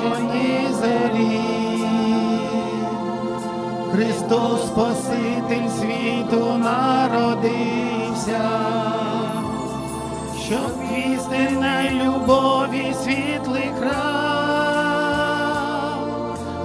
грішми зелі, Христос Спаситель світу народився, щоб істинна любові світлий край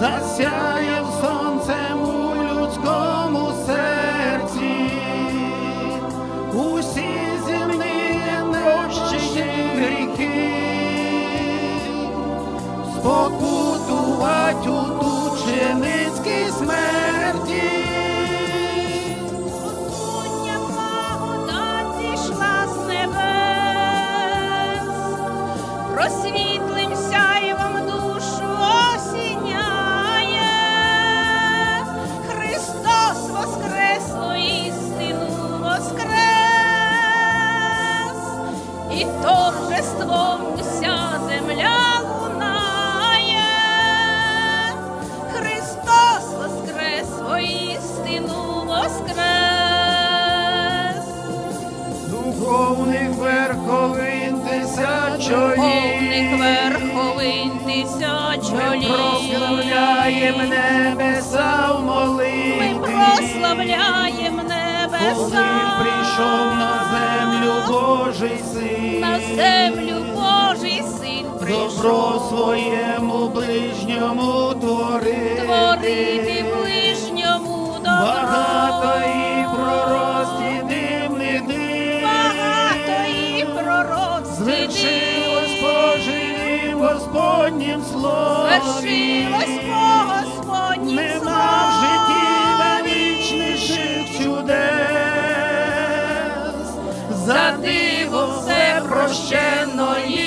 засяяв pouco верховин ми тисячоліть. прославляєм небеса в Ми молитві, прославляєм коли прийшов на землю Божий син, На землю Божий син добро своєму ближньому творити, Творити ближньому добро. Господнім словом. Свершилось по Господнім Нема в житті величніших чудес. За диво все прощеної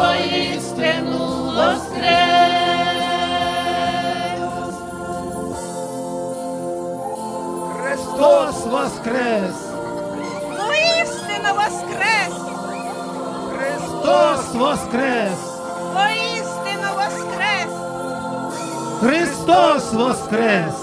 воскрес, воістину воскрес. Христос воскрес! Воістину воскрес! Христос воскрес! Воістину воскрес! Христос воскрес!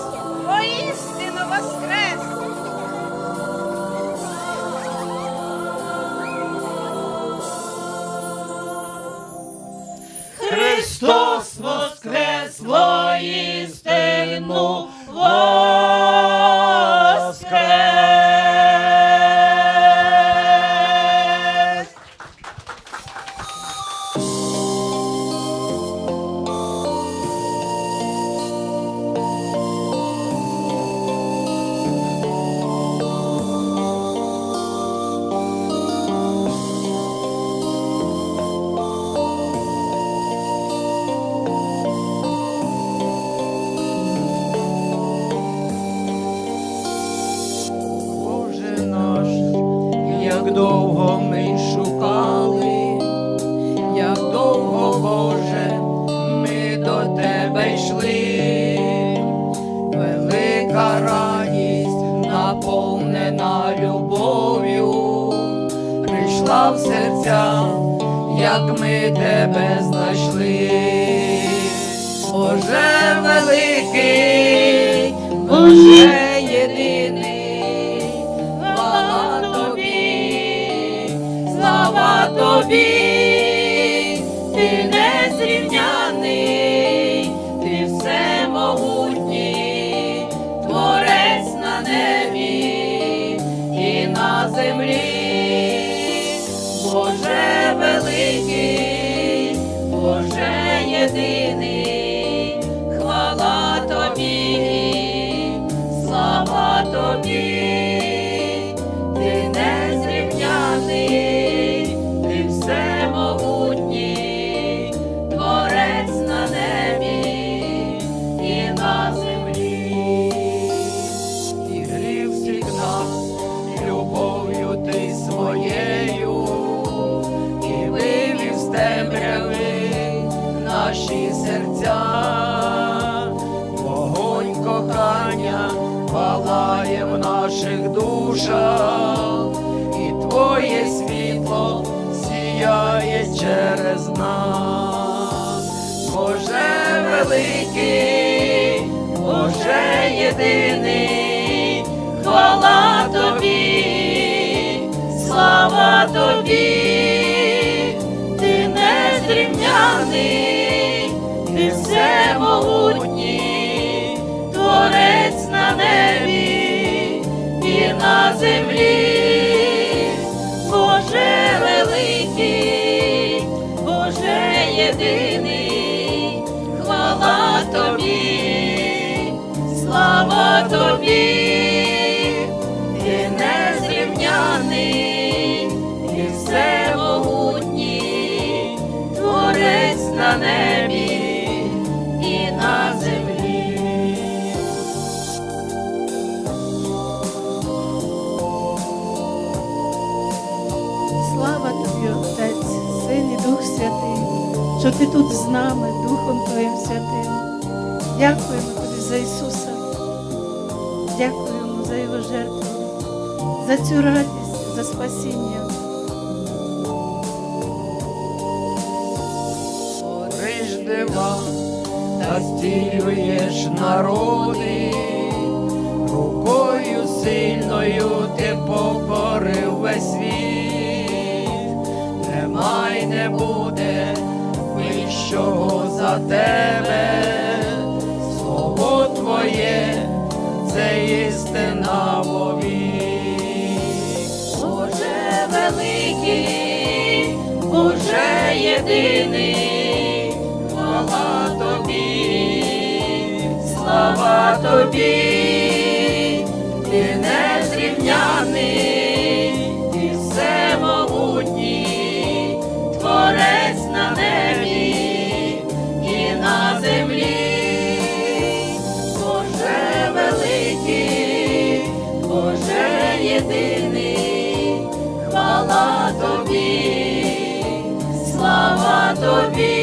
Як ми тебе знайшли. Боже великий, Боже наших і твоє світло сіяє через нас, Боже великий, Боже єдиний, землі, Боже великий, Боже єдиний, хвала тобі, слава тобі, ти незрівняний, ти всемогутній, творець на небі що ти тут з нами, Духом Твоїм Святим. Дякуємо тобі за Ісуса. Дякуємо за Його жертву, за цю радість, за спасіння. Твориш дива та зцілюєш народи, рукою сильною ти покорив весь світ, немає не буде вищого за тебе, слово твоє це істина вовік. Боже великий, Боже єдиний, хвала тобі, слава тобі, єдиний, хвала тобі, слава тобі,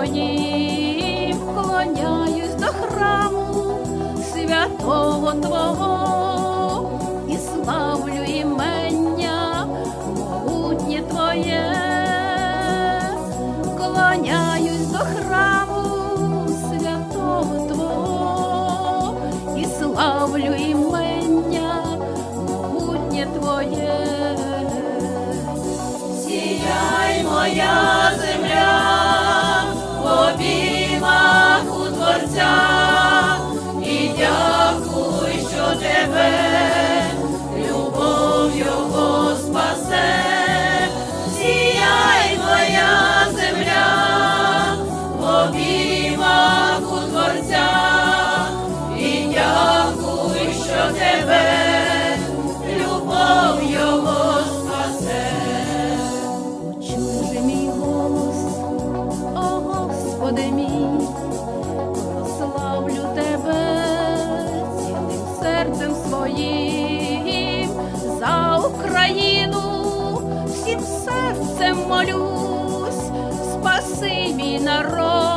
Твоїм вклоняюсь до храму святого Твого і славлю імення могутнє Твоє, вклоняюсь до храму святого Твого і славлю імення могутнє Твоє, сіяй моя. Господи мій, прославлю тебе цілим серцем своїм. За Україну, всім серцем молюсь, спаси мій народ,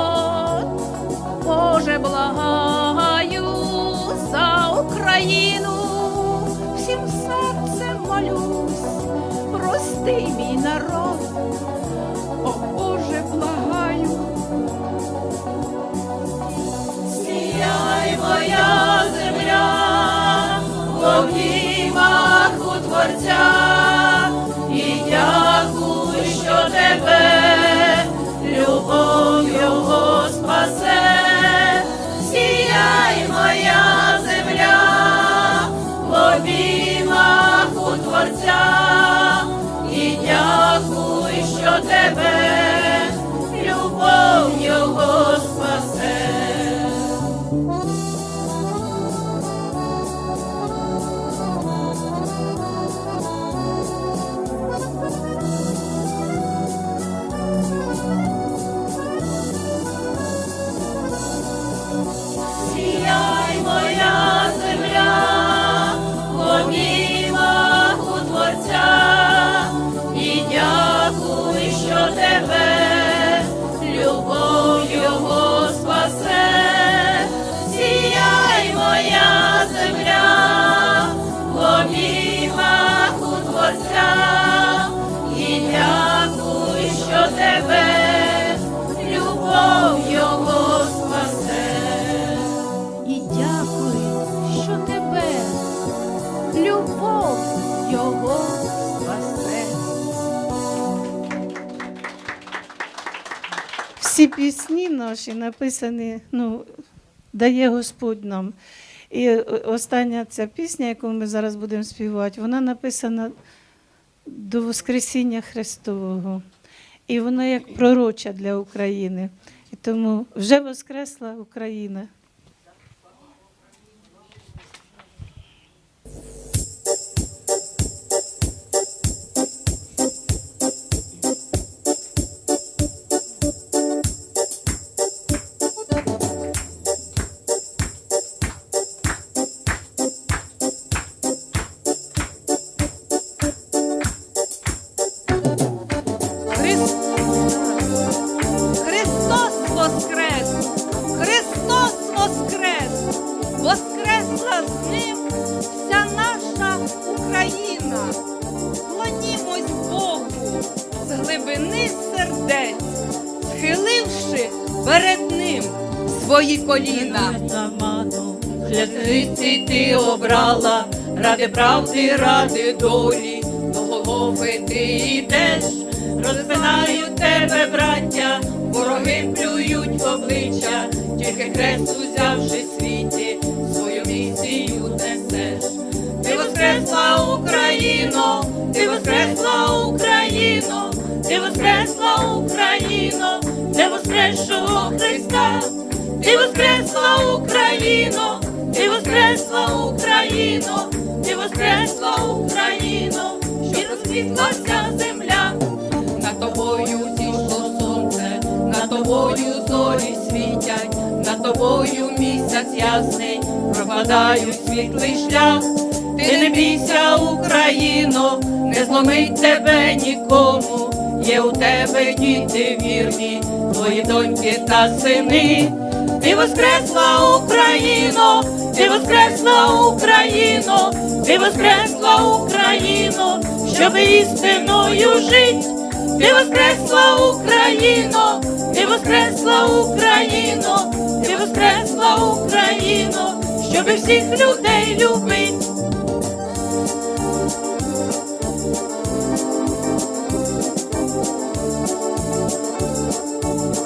Всі пісні наші написані, ну, дає Господь нам. І остання ця пісня, яку ми зараз будемо співати, вона написана до Воскресіння Христового. І вона як пророча для України. І тому вже воскресла Україна. Глибини сердець, схиливши перед ним свої коліна. Заману, Хлятниці ти обрала, ради правди, ради долі, до голови ти йдеш, розпинають тебе, браття, вороги плюють в обличчя, тільки хрест узявши світі, свою місію несеш. Ти воскресла Україно, ти воскресла Україно, ти воскресла Україно, для воскресшого Христа. Ти воскресла Україно, ти воскресла Україно, ти воскресла Україно, що розквітлася земля, над тобою зійшло сонце, над тобою зорі світять, над тобою місяць ясний, пропадають світлий шлях. Ти не бійся, Україно, не зломить тебе нікому. Є у тебе діти вірні, твої доньки та сини. Ти воскресла Україно, ти воскресла Україно, ти воскресла Україно, щоб істиною жить. Ти воскресла Україно, ти воскресла Україно, ти воскресла Україно, щоб всіх людей любить.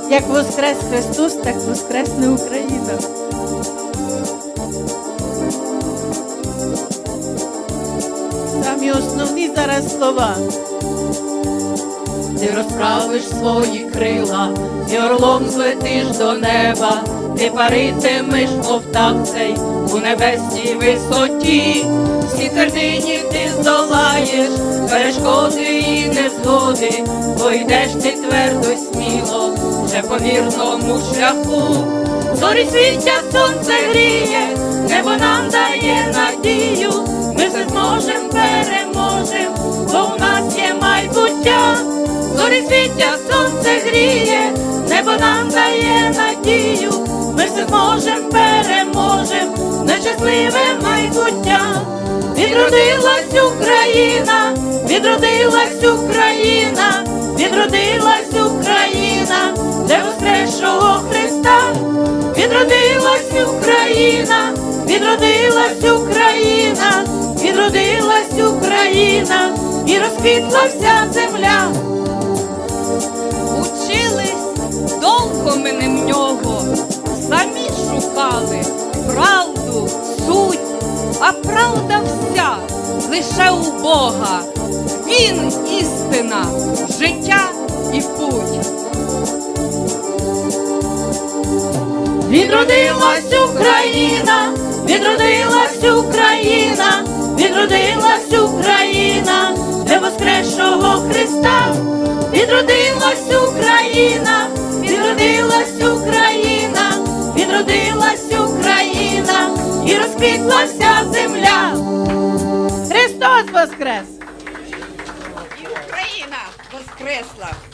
Як воскрес Христос, так воскресне Україна. Самі основні зараз слова. Ти розправиш свої крила, і орлом злетиш до неба, ти паритимеш, мов птахцей у небесній висоті, всі твердині ти здолаєш, перешкоди і незгоди, бо йдеш ти твердо сміло, вже по вірному шляху. Зорі світять, сонце гріє, небо нам дає надію, ми все зможем, переможем, бо у нас є майбуття. Зорі світять, сонце гріє, небо нам дає надію, ми все зможем, переможем, на щасливе майбуття. Відродилась Україна, відродилась Україна, відродилась воскресшого Христа, відродилась Україна, відродилась Україна, відродилась Україна, і розквітла вся земля. Учились довго ми не в нього, самі шукали правду, суть, а правда вся лише у Бога. Він істина, життя і путь. Відродилась Україна, відродилась Україна, відродилась Україна, для воскресшого Христа, відродилась Україна, відродилась Україна, відродилась Україна, і розквітла вся земля. Христос воскрес! І Україна воскресла!